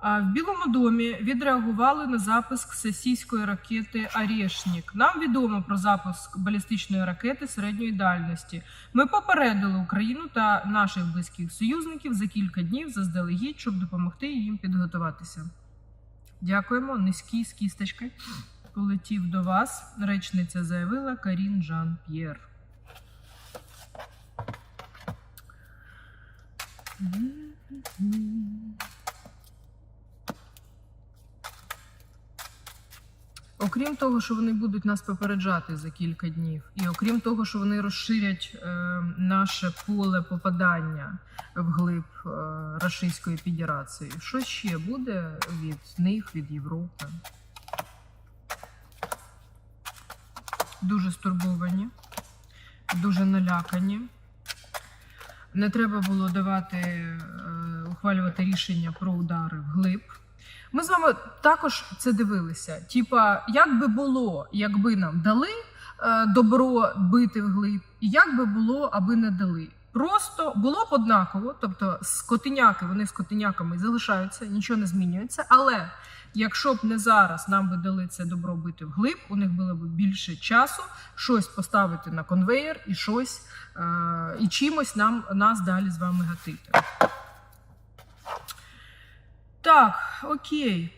А В Білому домі відреагували на запуск сесійської ракети Арєшнік. Нам відомо про запуск балістичної ракети середньої дальності. Ми попередили Україну та наших близьких союзників за кілька днів заздалегідь, щоб допомогти їм підготуватися. Дякуємо. Низький з кісточки полетів до вас. Речниця заявила Карін Жан П'єр. Окрім того, що вони будуть нас попереджати за кілька днів, і окрім того, що вони розширять е, наше поле попадання вглиб е, Російської Федерації, що ще буде від них, від Європи? Дуже стурбовані, дуже налякані. Не треба було давати е, ухвалювати рішення про удари вглиб. Ми з вами також це дивилися. Типа, як би було, якби нам дали е, добро бити вглиб, і як би було, аби не дали. Просто було б однаково, тобто скотиняки, вони скотиняками залишаються, нічого не змінюється. Але якщо б не зараз нам би дали це добро бити вглиб, у них було б більше часу щось поставити на конвеєр і щось е, і чимось нам нас далі з вами гатити. Так, окей.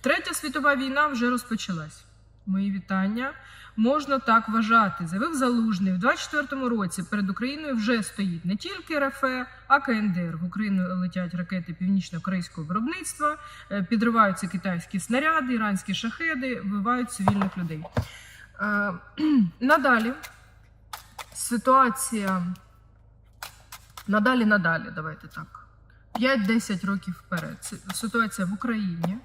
Третя світова війна вже розпочалась. Мої вітання. Можна так вважати. Заявив Залужний в 24-му році перед Україною вже стоїть не тільки РФ, а КНДР. В Україну летять ракети північно-корейського виробництва, е, підриваються китайські снаряди, іранські шахеди, вбивають цивільних людей. Е, Надалі ситуація. Надалі, надалі, давайте так. 5-10 років вперед. Це Ситуація в Україні.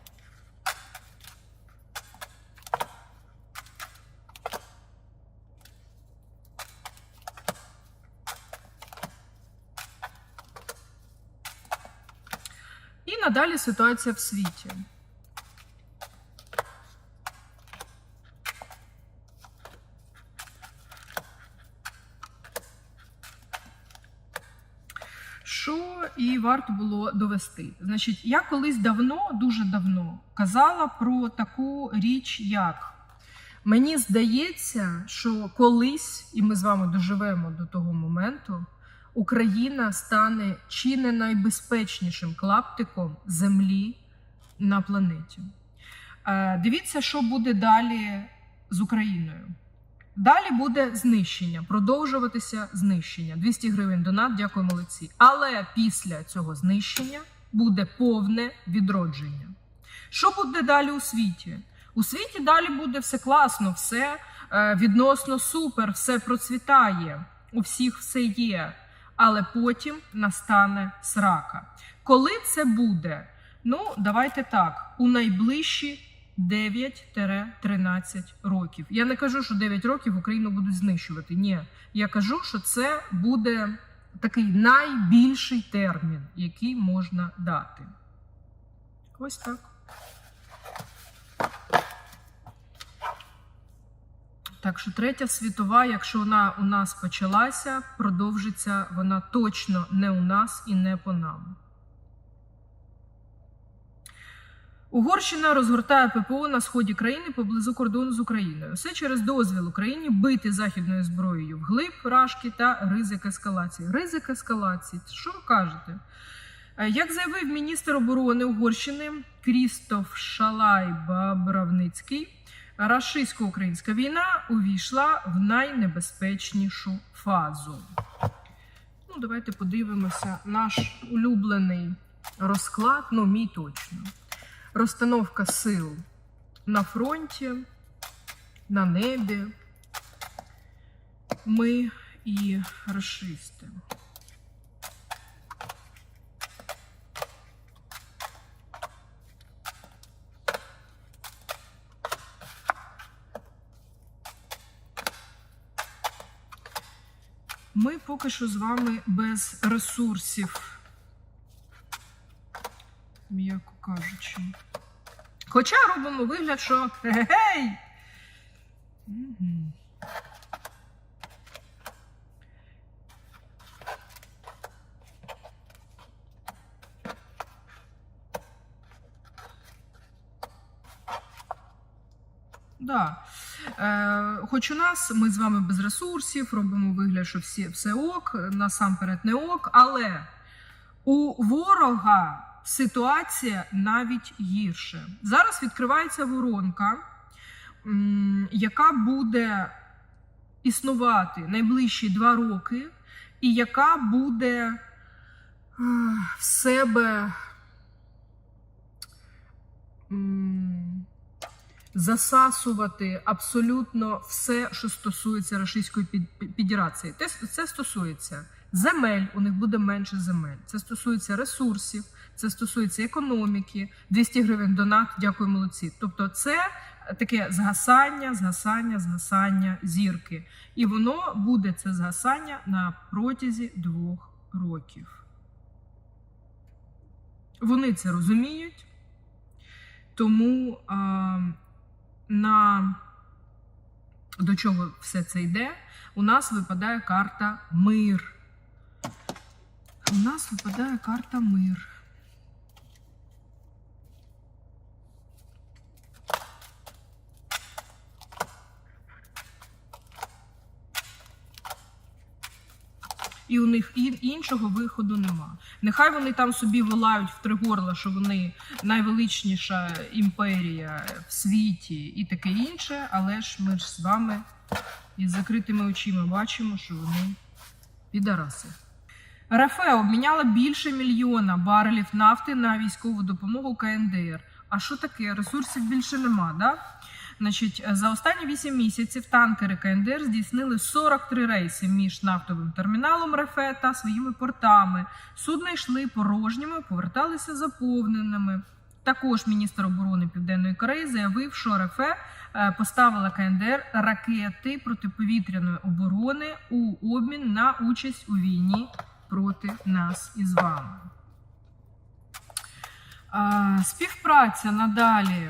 І надалі ситуація в світі. Що варто було довести. Значить, я колись давно, дуже давно, казала про таку річ, як мені здається, що колись, і ми з вами доживемо до того моменту, Україна стане чи не найбезпечнішим клаптиком землі на планеті. Е, Дивіться, що буде далі з Україною. Далі буде знищення, продовжуватися знищення. 200 гривень донат, дякую, молодці. Але після цього знищення буде повне відродження. Що буде далі у світі? У світі далі буде все класно, все е, відносно супер, все процвітає, у всіх все є. Але потім настане срака. Коли це буде? Ну, давайте так: у найближчі 9-13 років. Я не кажу, що 9 років Україну будуть знищувати. Ні, я кажу, що це буде такий найбільший термін, який можна дати. Ось так. Так що третя світова, якщо вона у нас почалася, продовжиться вона точно не у нас і не по нам. Угорщина розгортає ППО на сході країни поблизу кордону з Україною. Все через дозвіл Україні бити західною зброєю вглиб рашки та ризик ескалації. Ризик ескалації. Що ви кажете? Е, Як заявив міністр оборони Угорщини Крістоф Шалай Бабравницький, рашистсько-українська війна увійшла в найнебезпечнішу фазу. Ну, давайте подивимося наш улюблений розклад, ну, мій точно розстановка сил на фронті, на небі. Ми і расисти. Ми поки що з вами без ресурсів Хоча робимо вигляд, що гей. Да. Е, Хоч у нас ми з вами без ресурсів, робимо вигляд, що всі, все ок, насамперед не ок, але у ворога ситуація навіть гірше. Зараз відкривається воронка, яка буде існувати найближчі два роки, і яка буде е, в себе. засасувати абсолютно все, що стосується Російської Федерації. Це стосується земель, у них буде менше земель. Це стосується ресурсів, це стосується економіки. 200 гривень донат, дякую, молодці. Тобто, це таке згасання, згасання, згасання зірки. І воно буде це згасання на протязі двох років. Вони це розуміють. Тому а, на до чого все це йде, у нас випадає карта мир. У нас випадає карта мир. І у них іншого виходу нема. Нехай вони там собі волають в три горла, що вони найвеличніша імперія в світі і таке інше, але ж ми ж з вами із закритими очима бачимо, що вони підараси. РФ обміняла більше мільйона барелів нафти на військову допомогу КНДР. А що таке? Ресурсів більше нема, да? Значить, за останні 8 місяців танкери КНДР здійснили 43 рейси між нафтовим терміналом РФ та своїми портами. Судна йшли порожніми, поверталися заповненими. Також міністр оборони Південної Кореї заявив, що РФ е, поставила КНДР ракети протиповітряної оборони у обмін на участь у війні проти нас із вами. Співпраця надалі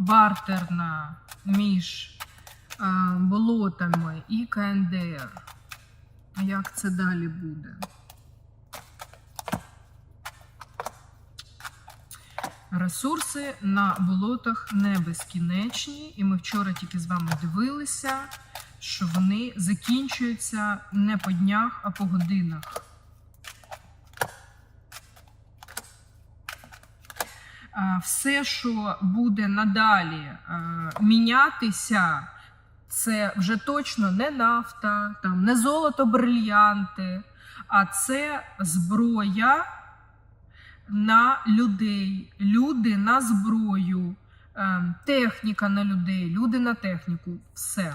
бартерна між болотами і КНДР. Як це далі буде? Ресурси на болотах не безкінечні, і ми вчора тільки з вами дивилися, що вони закінчуються не по днях, а по годинах. Все, що буде надалі е, мінятися, це вже точно не нафта, там не золото, брильянти, а це зброя на людей, люди на зброю, е, техніка на людей, люди на техніку. Все.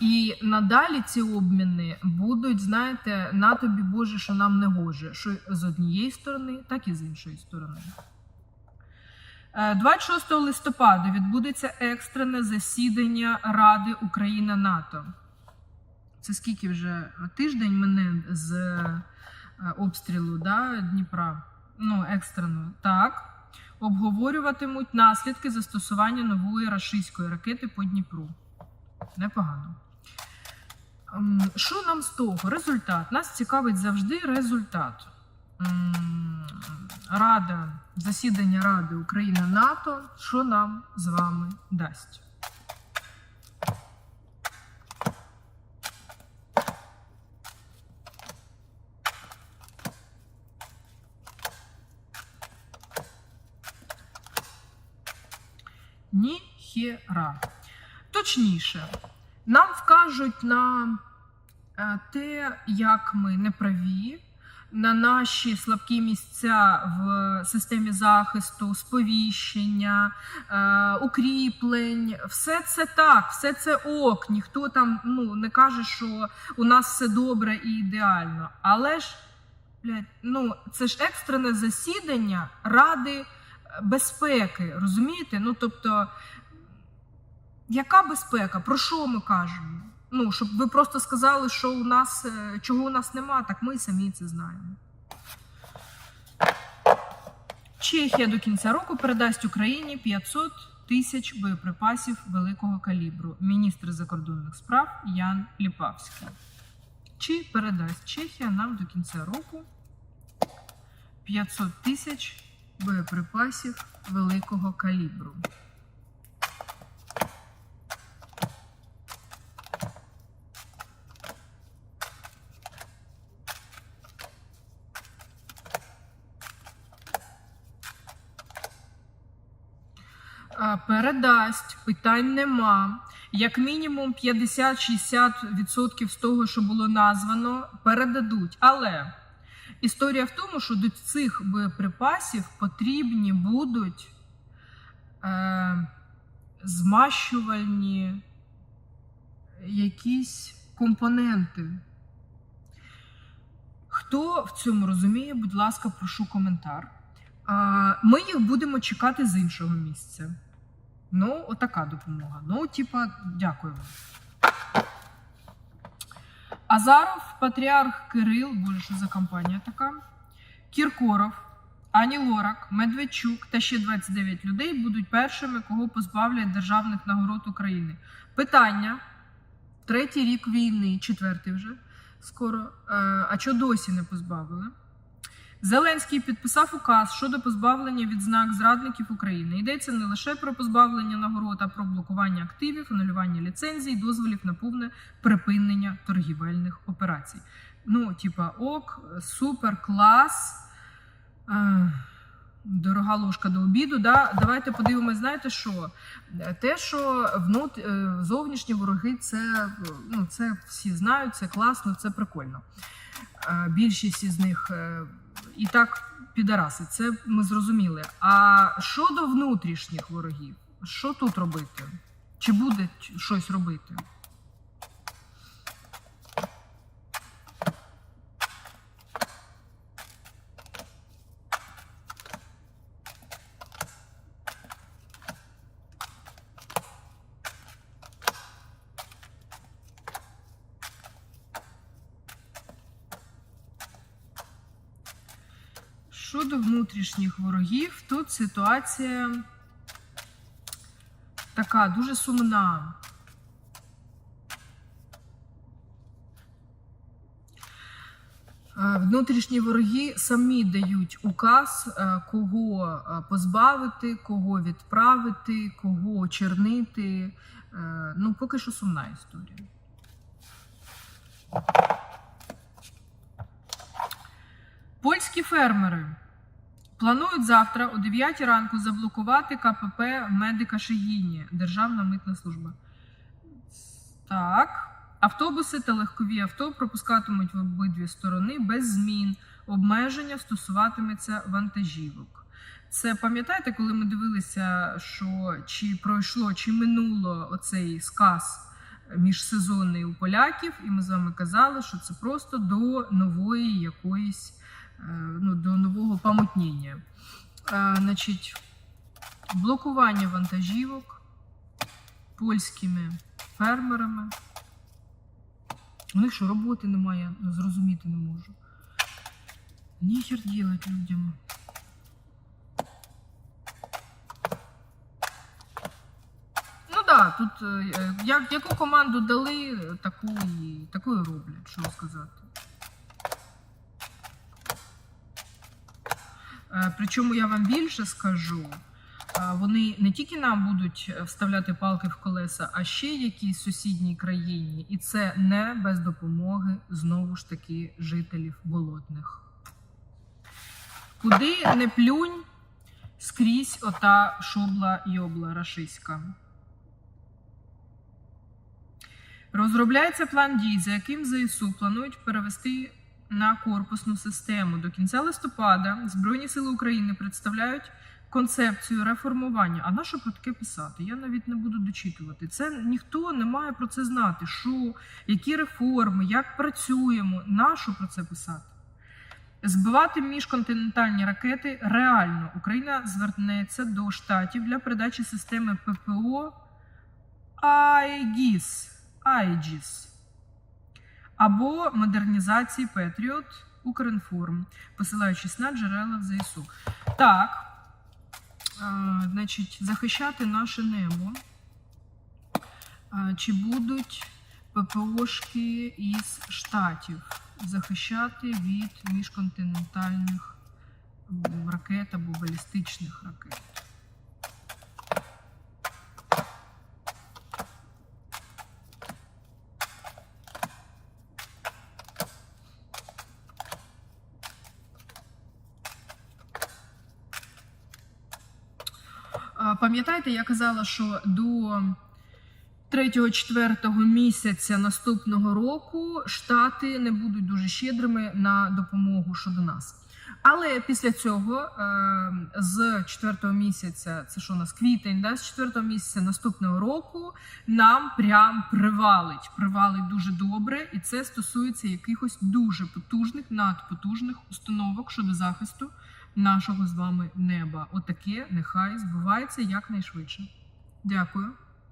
І надалі ці обміни будуть, знаєте, на тобі Боже, що нам не гоже, що з однієї сторони, так і з іншої сторони. Е, 26 листопада відбудеться екстрене засідання Ради Україна НАТО. Це скільки вже тиждень мене з е, обстрілу да, Дніпра. Ну, екстрено. Так. Обговорюватимуть наслідки застосування нової рашистської ракети по Дніпру. Непогано. Що нам з того? Результат. Нас цікавить завжди результат. Рада, засідання Ради Україна НАТО. Що нам з вами дасть? Ніхера. Точніше, нам вкажуть на е, те, як ми неправі, на наші слабкі місця в системі захисту, сповіщення, е, укріплень. Все це так, все це ок. Ніхто там ну, не каже, що у нас все добре і ідеально. Але ж, блядь, ну, це ж екстрене засідання Ради безпеки, розумієте? Ну, тобто. Яка безпека? Про що ми кажемо? Ну, щоб ви просто сказали, що у нас е, чого у нас нема, так ми самі це знаємо. Чехія до кінця року передасть Україні 500 тисяч боєприпасів великого калібру. Міністр закордонних справ Ян Ліпавський. Чи передасть Чехія нам до кінця року 500 тисяч боєприпасів великого калібру. А, Передасть, питань нема. Як мінімум 50-60% з того, що було названо, передадуть. Але історія в тому, що до цих боєприпасів потрібні будуть е, змащувальні якісь компоненти. Хто в цьому розуміє, будь ласка, прошу коментар. Ми їх будемо чекати з іншого місця. Ну, отака допомога. Ну, типа, дякую. Азаров, Патріарх Кирил, боже, що за компанія така. Кіркоров, Ані Лорак, Медведчук та ще 29 людей будуть першими, кого позбавлять державних нагород України. Питання: третій рік війни, четвертий вже скоро. Е, А чого досі не позбавили? Зеленський підписав указ щодо позбавлення відзнак зрадників України. Йдеться не лише про позбавлення нагород, а про блокування активів, анулювання ліцензій, дозволів на повне припинення торгівельних операцій. Ну, типа, ок, супер, клас. Е, Дорога ложка до обіду. Да? Давайте подивимось, знаєте що? Те, що внут... е, зовнішні вороги, це, ну, це всі знають, це класно, це прикольно. Е, Більшість із них і так підараси, це ми зрозуміли. А щодо внутрішніх ворогів, що тут робити? Чи буде щось робити? Щодо внутрішніх ворогів, тут ситуація така дуже сумна. Е, Внутрішні вороги самі дають указ, е, кого е, позбавити, кого відправити, кого очернити. Ну, поки що сумна історія. Польські фермери планують завтра о 9 ранку заблокувати КПП медика Шегіні, Державна митна служба. Так. Автобуси та легкові авто пропускатимуть в обидві сторони без змін. Обмеження стосуватиметься вантажівок. Це пам'ятаєте, коли ми дивилися, що чи пройшло, чи минуло оцей сказ міжсезонний у поляків, і ми з вами казали, що це просто до нової якоїсь ну, до нового помутнення. Е, Значить, блокування вантажівок польськими фермерами. У них що роботи немає, зрозуміти не можу. Ніхер ділать людям. Ну так, да, тут е, як, яку команду дали, таку і, таку і роблять, що сказати. Е, Причому я вам більше скажу, е, вони не тільки нам будуть вставляти палки в колеса, а ще якійсь сусідній країні, і це не без допомоги знову ж таки жителів болотних. Куди не плюнь скрізь ота шобла йобла рашиська. Розробляється план дій, за яким ЗСУ планують перевести на корпусну систему. До кінця листопада Збройні Сили України представляють концепцію реформування. А на що про таке писати? Я навіть не буду дочитувати. Це ніхто не має про це знати. Що, які реформи, як працюємо, на що про це писати? Збивати міжконтинентальні ракети реально. Україна звернеться до штатів для передачі системи ППО Aegis. Aegis або модернізації Patriot Укрінформ, посилаючись на джерела в ЗСУ. Так, е, значить, захищати наше небо. Е, Чи будуть ППОшки із штатів захищати від міжконтинентальних ракет або балістичних ракет. А, Пам'ятаєте, я казала, що до 3-4 місяця наступного року Штати не будуть дуже щедрими на допомогу щодо нас. Але після цього, е, з 4 місяця, це що у нас квітень, да, з 4 місяця наступного року нам прям привалить. Привалить дуже добре, і це стосується якихось дуже потужних, надпотужних установок щодо захисту нашого з вами неба. Отаке нехай збувається якнайшвидше. Дякую.